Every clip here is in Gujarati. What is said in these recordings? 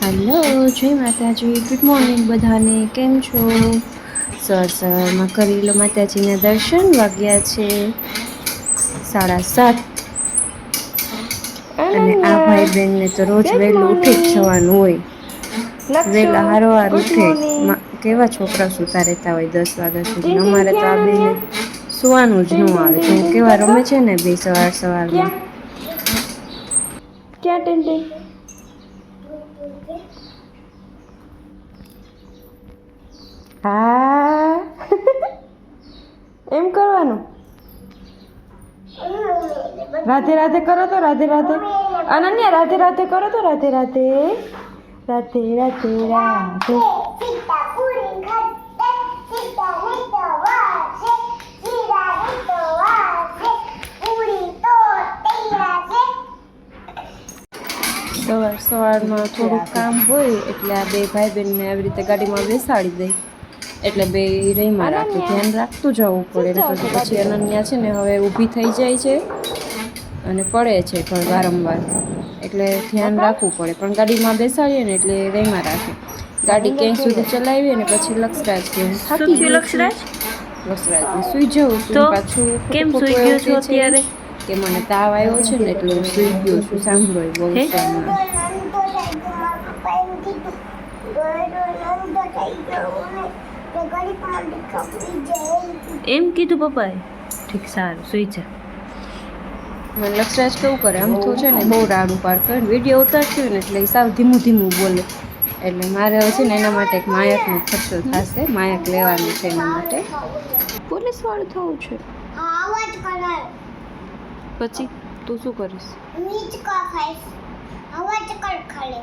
હેલો જય માતાજી. ગુડ મોર્નિંગ બધાને. કેમ છો? સર સવારમાં કરી લો માતાજીના દર્શન વાગ્યા છે સાડા સાત. અને આ ભાઈ બહેનને તો રોજ વહેલું ઉઠી જ જવાનું હોય. વહેલા હારોહાર ઉઠે. કેવા છોકરા સુતા રહેતા હોય દસ વાગ્યા સુધી? અમારે તો આ બેને સુવાનું જ ન આવે. તો કેવા રમે છે ને બે સવાર સવારમાં? ક્યાં ટેન્ટી? હા. એમ કરવાનું? રાધે રાધે કરો તો, રાધે રાધે. અનન્યા, રાધે રાધે કરો તો, રાધે રાધે. રાધે રાધે રાધે. સવાર સવારમાં થોડુંક કામ હોય એટલે આ બે ભાઈ બહેનને આવી રીતે ગાડીમાં બેસાડી દઈ એટલે બે રહીમાં રાખે ધ્યાન રાખતું જવું પડે ને પછી અનન્યા છે ને હવે ઊભી થઈ જાય છે અને પડે છે પણ વારંવાર એટલે ધ્યાન રાખવું પડે પણ ગાડીમાં બેસાડીએ ને એટલે રહીમાં રાખે ગાડી ક્યાંય સુધી ચલાવીએ ને પછી લક્ષરાજ કે હું થાકી. લક્ષરાજ? લક્ષરાજ સુઈ જવું તો? પાછું કેમ સુઈ ગયો છો અત્યારે? કે મને તાવ આવ્યો છે ને એટલે હું સુઈ ગયો છું. સાંભળો બહુ? એમ કીધું પપ્પાએ? ઠીક સારું સુઈ જા. મને લક્ષરાજ કેવું કરે? આમ તો છે ને બહુ રાડું પાડતો હોય ને. વીડિયો ઉતારતી હોય ને એટલે સાવ ધીમું ધીમું બોલે. એટલે મારે હવે છે ને એના માટે એક માયકનો ખર્ચો થશે. માયક લેવાનું છે એના માટે. પોલીસવાળું થવું છે. અવાજ કરે પછી તું શું કરીશ? નીચ કા ખાઈશ? અવાજ કર ખાલે.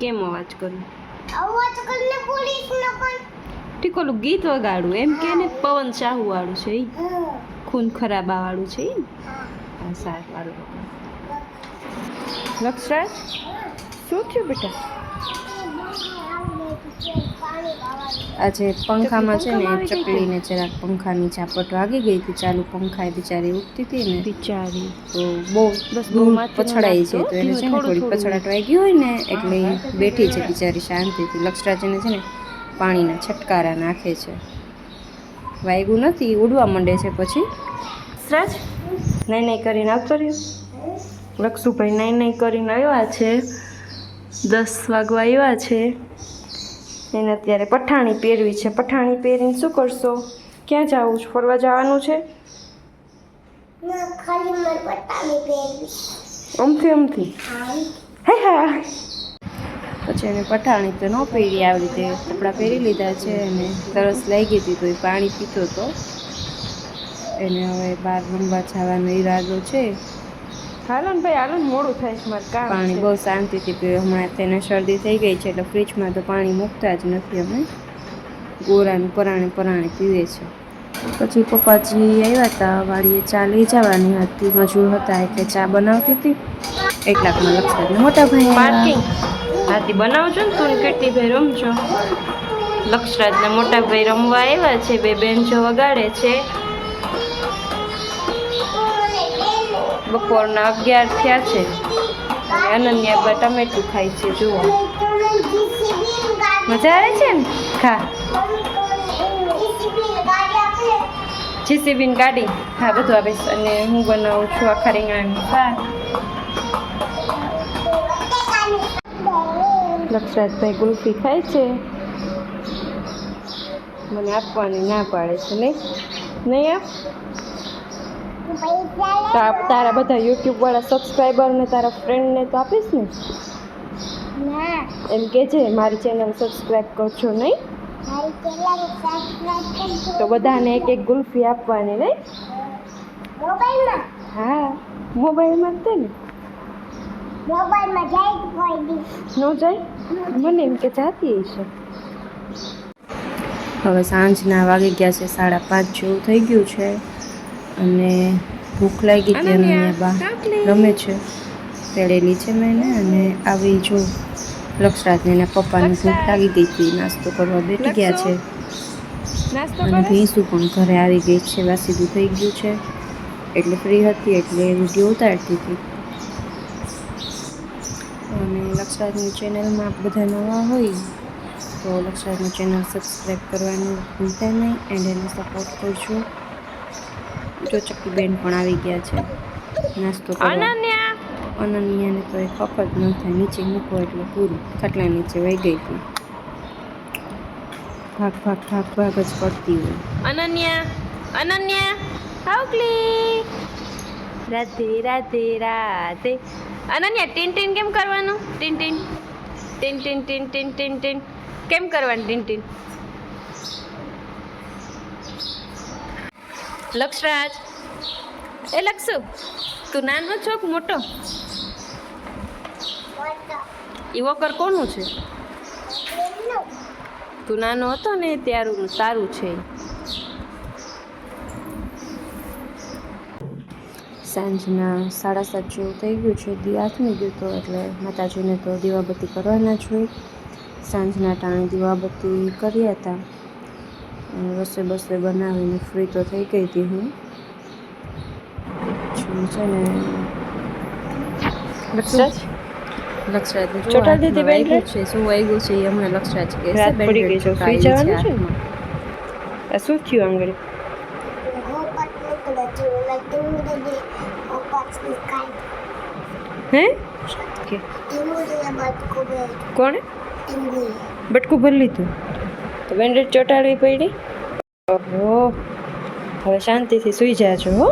કેમ અવાજ કરું? અવાજ કરને પોલીસ ન પણ. ઠીક ઓલું ગીત વગાડું એમ કે ને પવન શાહુ વાળું છે ઈ. ખૂન ખરાબા વાળું છે ઈ. હા. સારું વાળું લક્ષરાજ શું થયું બેટા? આજે પંખામાં છે ને ચકલીને જરાક પંખાની ઝાપટ વાગી ગઈ હતી ચાલુ પંખા બિચારી ઉઠતી હતી ને બિચારી. તો બહુ બસ પછડાઈ છે તો એને છે ને થોડી પછડાટ વાગી હોય ને એટલે બેઠી છે બિચારી શાંતિથી લક્ષરાજને છે ને પાણીના છટકારા નાખે છે. વાગ્યું નથી ઉડવા માંડે છે પછી. લક્ષરાજ? નહીં નહીં કરીને આવતો રહ્યો. લક્ષુભાઈ નહીં નહીં કરીને આવ્યા છે. દસ વાગવા આવ્યા છે. એને અત્યારે પઠાણી પહેરવી છે. પઠાણી પહેરીને શું કરશો? ક્યાં જવું છે? ફરવા જવાનું છે? અમથી અમથી? હે. હા પછી એને પઠાણી તો ન પહેરી આવી રીતે કપડાં પહેરી લીધા છે અને તરસ લાગી હતી તો એ પાણી પીતો હતો એને હવે બહાર રમવા જવાનો ઈરાદો છે. હાલો ને ભાઈ હાલો ને મોડું થાય છે મારે કામ પાણી. બહુ શાંતિથી પીવે. હમણાં તેને શરદી થઈ ગઈ છે એટલે ફ્રીજમાં તો પાણી મૂકતા જ નથી અમે. ગોરાનું પરાણે પરાણે પીવે છે. પછી પપ્પાજી આવ્યા હતા વાડીએ ચા લઈ જવાની હતી. મજૂર હતા એટલે ચા બનાવતી હતી. એટલાકમાં લક્ષણ મોટા ભાઈ પાર્કિંગ આથી હાથી બનાવજો ને તું કેટલી ભાઈ રમજો. લક્ષરાજના મોટા ભાઈ રમવા આવ્યા છે બે બેન જો વગાડે છે. બપોરના અગિયાર થયા છે. અને અનન્યા બા ટમેટું ખાય છે, જુઓ. મજા આવે છે ને? ખા. જીસીબીની ગાડી. હા, બધું આવે છે. અને હું બનાવું છું આખા રીંગણાની શાક. લક્ષરાજભાઈ ગુલ્ફી ખાય છે. મને આપવાની ના પાડે છે, નહીં? નહીં આપ? તારા બધા યુટ્યુબ વાળા સબસ્ક્રાઈબરને તારા ફ્રેન્ડને તો આપીશ ને? ના. એમ કે છે મારી ચેનલ સબસ્ક્રાઈબ કરજો નહીં. તો બધાને એક એક ગુલ્ફી આપવાની નહીં? મોબાઈલમાં? હા મોબાઈલમાં જ તે ને. મોબાઈલમાં જાય તો કોઈ દી ન જાય? મને એમ કે જાતી હશે હવે સાંજના વાગી ગયા છે સાડા પાંચ જેવું થઈ ગયું છે. અને ભૂખ લાગી હતી અને બા રમે છે. તેડેલી છે મેં એને અને આવી જો લક્ષરાજને એના પપ્પાને ભૂખ લાગી ગઈ હતી. નાસ્તો કરવા બેઠી ગયા છે. અને ભેંસું પણ ઘરે આવી ગઈ છે. વાસીદું થઈ ગયું છે. એટલે ફ્રી હતી એટલે વીડિયો ઉતારતી હતી. અને લક્ષ લક્ષરાજની ચેનલમાં આપ બધા નવા હોય તો લક્ષરાજની ચેનલ સબસ્ક્રાઈબ કરવાનું ભૂલતા નહીં. એન્ડ એને સપોર્ટ કરજો. જો ચક્કીબેન પણ આવી ગયા છે. નાસ્તો અનન્યા! અનન્યાને તો એ ખપત ન થાય નીચે મૂકો એટલે પૂરું. ખાટલા નીચે વહી ગઈ હતી ભાગ ભાગ ભાગ ભાગ જ કરતી હોય. અનન્યા! અનન્યા! આવકલી! રાધે રાધે રાધે. અનન્યા ટીન ટીન કેમ કરવાનું? ટીન ટીન. ટીન ટીન ટીન ટીન ટીન ટીન. કેમ કરવાનું ટીન ટીન? લક્ષરાજ. એ લક્ષુ, તું નાનો છો કે મોટો? એ વોકર કોનું છે? તું નાનો હતો ને ત્યારું તારું છે. સાંજના સાડા સાત જેવું થઈ ગયું છે. દી આથમી ગયું તો એટલે માતાજીને તો દીવાબત્તી કરવાના જ હોય. સાંજના ટાણે દીવાબત્તી કર્યા હતા. રસોઈ બસોઈ બનાવીને ફ્રી તો થઈ ગઈ હતી હું. છે ને લક્ષરાજ? ચોંટાડી દીધી બેન છે શું વાગ્યું છે એ હમણાં લક્ષરાજ કે રાત પડી ગઈ છે, સુઈ જવાનું છે આ શું થયું આંગળી હું? કોણે? બટકું ભરી લીધું? તો બેન્ડેડ ચોંટાડવી પડી. ઓહો હવે શાંતિથી સૂઈ જાજો હો.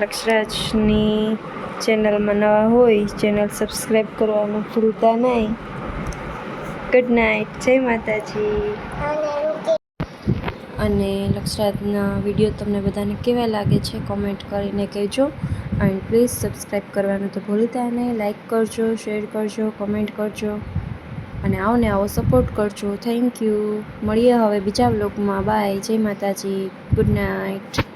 લક્ષરાજની ચેનલમાં નવા હોય ચેનલ સબસ્ક્રાઈબ કરવાનું ભૂલતા નહીં. ગુડ નાઇટ જય માતાજી. અને લક્ષરાજના વીડિયો તમને બધાને કેવા લાગે છે કોમેન્ટ કરીને કહેજો. એન્ડ પ્લીઝ સબસ્ક્રાઈબ કરવાનું તો ભૂલતા નહીં. લાઈક કરજો શેર કરજો કોમેન્ટ કરજો. અને આવો ને આવો સપોર્ટ કરજો. થેન્ક યુ મળીએ હવે બીજા બ્લોગમાં બાય જય માતાજી. Good night